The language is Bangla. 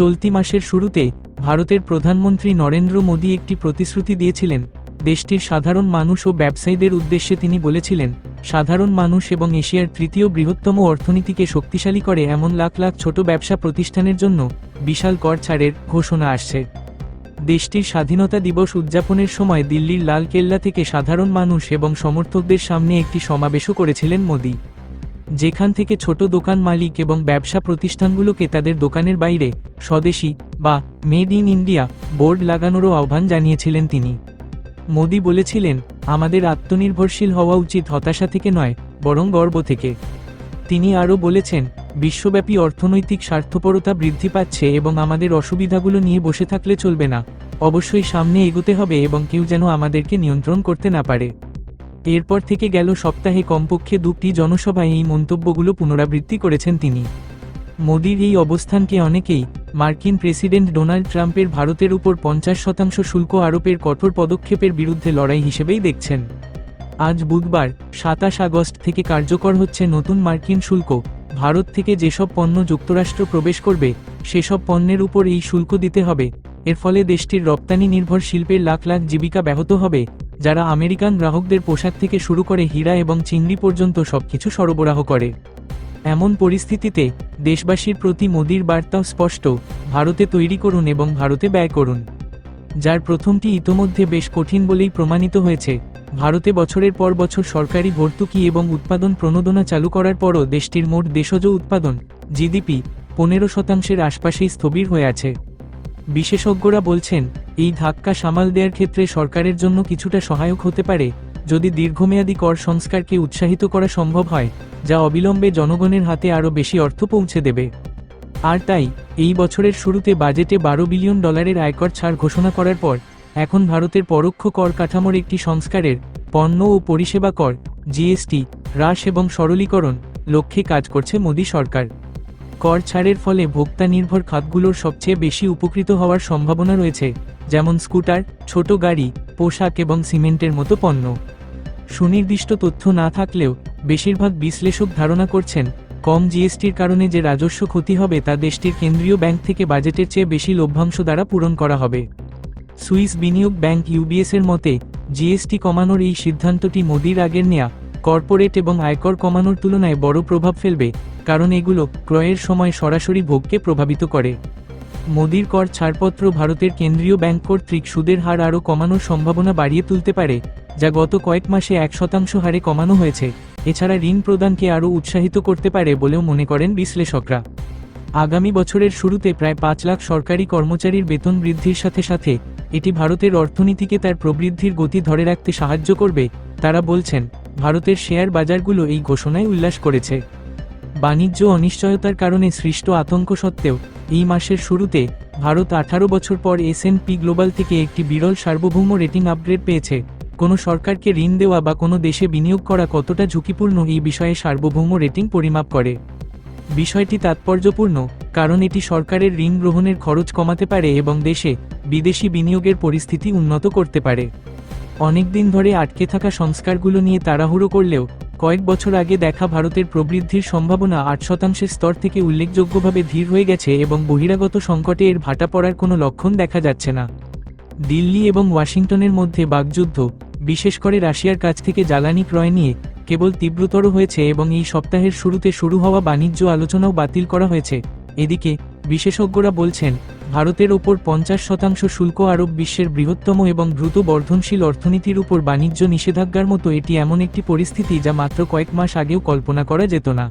চলতি মাসের শুরুতে ভারতের প্রধানমন্ত্রী নরেন্দ্র মোদী একটি প্রতিশ্রুতি দিয়েছিলেন। দেশটির সাধারণ মানুষ ও ব্যবসায়ীদের উদ্দেশ্যে তিনি বলেছিলেন, সাধারণ মানুষ এবং এশিয়ার তৃতীয় বৃহত্তম অর্থনীতিকে শক্তিশালী করে এমন লাখ লাখ ছোট ব্যবসা প্রতিষ্ঠানের জন্য বিশাল কর ছাড়ের ঘোষণা আসছে। দেশটির স্বাধীনতা দিবস উদযাপনের সময় দিল্লির লাল কেল্লা থেকে সাধারণ মানুষ এবং সমর্থকদের সামনে একটি সমাবেশও করেছিলেন মোদী। যেখান থেকে ছোট দোকান মালিক এবং ব্যবসা প্রতিষ্ঠানগুলোকে তাদের দোকানের বাইরে, স্বদেশি বা মেড ইন ইন্ডিয়া বোর্ড লাগানোরও আহ্বান জানিয়েছিলেন তিনি। মোদি বলেছিলেন, আমাদের আত্মনির্ভরশীল হওয়া উচিত হতাশা থেকে নয়, বরং গর্ব থেকে। তিনি আরও বলেছেন, বিশ্বব্যাপী অর্থনৈতিক স্বার্থপরতা বৃদ্ধি পাচ্ছে এবং আমাদের অসুবিধাগুলো নিয়ে বসে থাকলে চলবে না। অবশ্যই সামনে এগোতে হবে এবং কেউ যেন আমাদেরকে নিয়ন্ত্রণ করতে না পারে। এরপর থেকে গেল সপ্তাহে কমপক্ষে দুটি জনসভায় এই মন্তব্যগুলো পুনরাবৃত্তি করেছেন তিনি। মোদির এই অবস্থানকে অনেকেই মার্কিন প্রেসিডেন্ট ডোনাল্ড ট্রাম্পের ভারতের উপর পঞ্চাশ শতাংশ শুল্ক আরোপের কঠোর পদক্ষেপের বিরুদ্ধে লড়াই হিসেবেই দেখছেন। আজ বুধবার, সাতাশ আগস্ট থেকে কার্যকর হচ্ছে নতুন মার্কিন শুল্ক। ভারত থেকে যেসব পণ্য যুক্তরাষ্ট্র প্রবেশ করবে, সেসব পণ্যের উপর এই শুল্ক দিতে হবে এর ফলে দেশটির রপ্তানি নির্ভর শিল্পের লাখ লাখ জীবিকা ব্যাহত হবে, যারা আমেরিকান গ্রাহকদের পোশাক থেকে শুরু করে হীরা এবং চিংড়ি পর্যন্ত সবকিছু সরবরাহ করে। এমন পরিস্থিতিতে দেশবাসীর প্রতি মোদির বার্তাও স্পষ্ট, ভারতে তৈরি করুন এবং ভারতে ব্যয় করুন। যার প্রথমটি ইতোমধ্যে বেশ কঠিন বলেই প্রমাণিত হয়েছে। ভারতে বছরের পর বছর সরকারি ভর্তুকি এবং উৎপাদন প্রণোদনা চালু করার পরও দেশটির মোট দেশজ উৎপাদন, জিডিপি, পনেরো শতাংশের আশপাশেই স্থবির হয়ে আছে। বিশেষজ্ঞরা বলছেন, এই ধাক্কা সামাল দেওয়ার ক্ষেত্রে সরকারের জন্য কিছুটা সহায়ক হতে পারে, যদি দীর্ঘমেয়াদী কর সংস্কারকে উৎসাহিত করা সম্ভব হয়, যা অবিলম্বে জনগণের হাতে আরও বেশি অর্থ পৌঁছে দেবে। আর তাই, এই বছরের শুরুতে বাজেটে বারো বিলিয়ন ডলারের আয়কর ছাড় ঘোষণা করার পর, এখন ভারতের পরোক্ষ কর কাঠামোর একটি সংস্কারের, পণ্য ও পরিষেবা কর, জিএসটি, হ্রাস এবং সরলীকরণ, লক্ষ্যে কাজ করছে মোদী সরকার। কর ছাড়ের ফলে ভোক্তা নির্ভর খাতগুলোর সবচেয়ে বেশি উপকৃত হওয়ার সম্ভাবনা রয়েছে, যেমন স্কুটার, ছোট গাড়ি, পোশাক এবং সিমেন্টের মতো পণ্য। সুনির্দিষ্ট তথ্য না থাকলেও, বেশিরভাগ বিশ্লেষক ধারণা করছেন, কম জিএসটির কারণে যে রাজস্ব ক্ষতি হবে তা দেশটির কেন্দ্রীয় ব্যাংক থেকে বাজেটের চেয়ে বেশি লভ্যাংশ দ্বারা পূরণ করা হবে। সুইস বিনিয়োগ ব্যাংক ইউবিএস এর মতে, জিএসটি কমানোর এই সিদ্ধান্তটি মোদির আগের নেয়া, কর্পোরেট এবং আয়কর কমানোর তুলনায় বড় প্রভাব ফেলবে কারণ এগুলো ক্রয়ের সময় সরাসরি ভোগকে প্রভাবিত করে। মোদির কর ছাড়পত্র ভারতের কেন্দ্রীয় ব্যাংক কর্তৃক সুদের হার আরও কমানোর সম্ভাবনা বাড়িয়ে তুলতে পারে, যা গত কয়েক মাসে এক শতাংশ হারে কমানো হয়েছে। এছাড়া ঋণ প্রদানকে আরও উৎসাহিত করতে পারে বলেও মনে করেন বিশ্লেষকরা। আগামী বছরের শুরুতে প্রায় পাঁচ লাখ সরকারি কর্মচারীর বেতন বৃদ্ধির সাথে সাথে, এটি ভারতের অর্থনীতিকে তার প্রবৃদ্ধির গতি ধরে রাখতে সাহায্য করবে, তারা বলছেন, ভারতের শেয়ার বাজারগুলো এই ঘোষণায় উল্লাস করেছে। বাণিজ্য অনিশ্চয়তার কারণে সৃষ্ট আতঙ্ক সত্ত্বেও, এই মাসের শুরুতে ভারত আঠারো বছর পর পি গ্লোবাল থেকে একটি বিরল সার্বভৌম রেটিং আপগ্রেড পেয়েছে। কোনো সরকারকে ঋণ দেওয়া বা কোনো দেশে বিনিয়োগ করা কতটা ঝুঁকিপূর্ণ এই বিষয়ে সার্বভৌম রেটিং পরিমাপ করে। বিষয়টি তাৎপর্যপূর্ণ, কারণ এটি সরকারের ঋণ গ্রহণের খরচ কমাতে পারে এবং দেশে বিদেশি বিনিয়োগের পরিস্থিতি উন্নত করতে পারে। অনেকদিন ধরে আটকে থাকা সংস্কারগুলো নিয়ে তাড়াহুড়ো করলেও কয়েক বছর আগে দেখা ভারতের প্রবৃদ্ধির সম্ভাবনা আট শতাংশের স্তর থেকে উল্লেখযোগ্যভাবে ধীর হয়ে গেছে এবং বহিরাগত সংকটে এর ভাটা পড়ার কোনো লক্ষণ দেখা যাচ্ছে না। দিল্লি এবং ওয়াশিংটনের মধ্যে বাগযুদ্ধ বিশেষ করে রাশিয়ার কাছ থেকে জ্বালানি ক্রয় নিয়ে, কেবল তীব্রতর হয়েছে এবং এই সপ্তাহের শুরুতে শুরু হওয়া বাণিজ্য আলোচনাও বাতিল করা হয়েছে। এদিকে, বিশেষজ্ঞরা বলছেন ভারতের ওপর পঞ্চাশ শতাংশ শুল্ক আরব বিশ্বের বৃহত্তম এবং দ্রুত বর্ধনশীল অর্থনীতির উপর বাণিজ্য নিষেধাজ্ঞার মতো এটি এমন একটি পরিস্থিতি যা মাত্র কয়েক মাস আগেও কল্পনা করা যেত না।